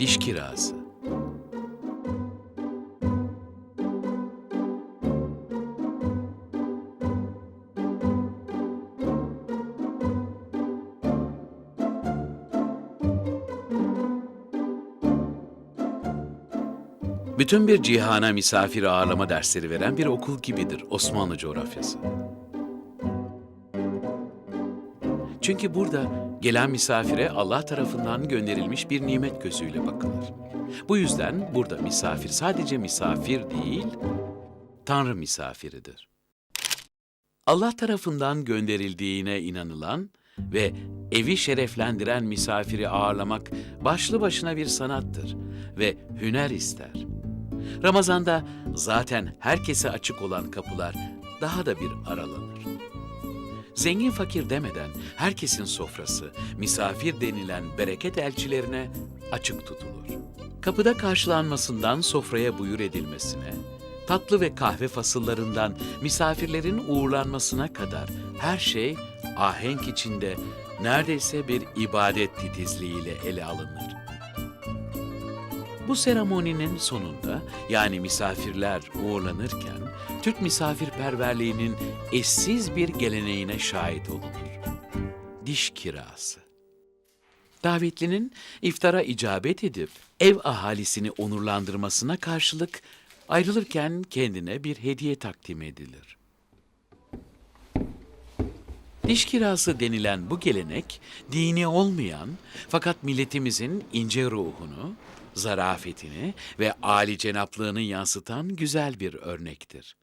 Diş kirası. Bütün bir cihana misafir ağırlama dersleri veren bir okul gibidir Osmanlı coğrafyası. Çünkü burada gelen misafire Allah tarafından gönderilmiş bir nimet gözüyle bakılır. Bu yüzden burada misafir sadece misafir değil, Tanrı misafiridir. Allah tarafından gönderildiğine inanılan ve evi şereflendiren misafiri ağırlamak başlı başına bir sanattır ve hüner ister. Ramazanda zaten herkese açık olan kapılar daha da bir aralanır. Zengin fakir demeden herkesin sofrası, misafir denilen bereket elçilerine açık tutulur. Kapıda karşılanmasından sofraya buyur edilmesine, tatlı ve kahve fasıllarından misafirlerin uğurlanmasına kadar her şey ahenk içinde neredeyse bir ibadet titizliğiyle ele alınır. Bu seremoninin sonunda yani misafirler uğurlanırken Türk misafirperverliğinin eşsiz bir geleneğine şahit olunur. Diş kirası. Davetlinin iftara icabet edip ev ahalisini onurlandırmasına karşılık ayrılırken kendine bir hediye takdim edilir. Diş kirası denilen bu gelenek dini olmayan fakat milletimizin ince ruhunu, zarafetini ve âli cenaplığını yansıtan güzel bir örnektir.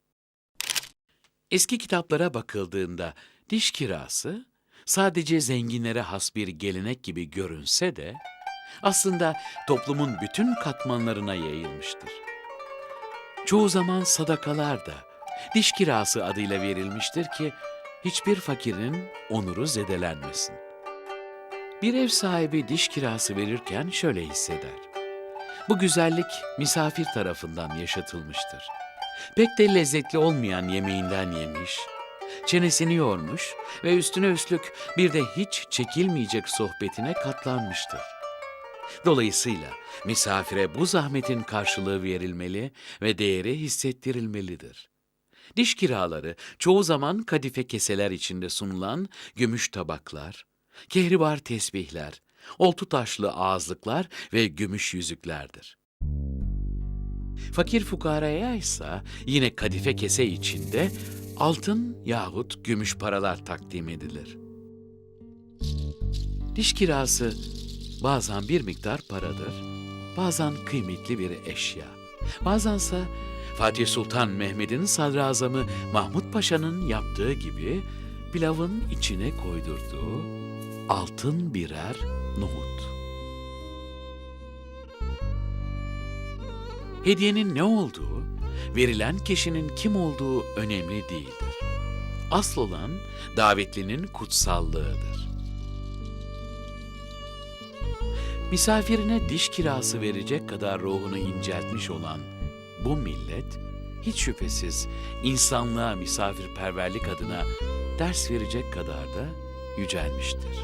Eski kitaplara bakıldığında diş kirası sadece zenginlere has bir gelenek gibi görünse de aslında toplumun bütün katmanlarına yayılmıştır. Çoğu zaman sadakalar da diş kirası adıyla verilmiştir ki hiçbir fakirin onuru zedelenmesin. Bir ev sahibi diş kirası verirken şöyle hisseder. Bu güzellik misafir tarafından yaşatılmıştır. Pek de lezzetli olmayan yemeğinden yemiş, çenesini yormuş ve üstüne üstlük bir de hiç çekilmeyecek sohbetine katlanmıştır. Dolayısıyla misafire bu zahmetin karşılığı verilmeli ve değeri hissettirilmelidir. Diş kiraları çoğu zaman kadife keseler içinde sunulan gümüş tabaklar, kehribar tesbihler, oltu taşlı ağızlıklar ve gümüş yüzüklerdir. Fakir fukaraya ise yine kadife kese içinde altın yahut gümüş paralar takdim edilir. Diş kirası bazen bir miktar paradır, bazen kıymetli bir eşya, bazense Fatih Sultan Mehmet'in sadrazamı Mahmut Paşa'nın yaptığı gibi pilavın içine koydurduğu altın birer nohut. Hediyenin ne olduğu, verilen kişinin kim olduğu önemli değildir. Asıl olan davetlinin kutsallığıdır. Misafirine diş kirası verecek kadar ruhunu inceltmiş olan bu millet hiç şüphesiz insanlığa misafirperverlik adına ders verecek kadar da yücelmiştir.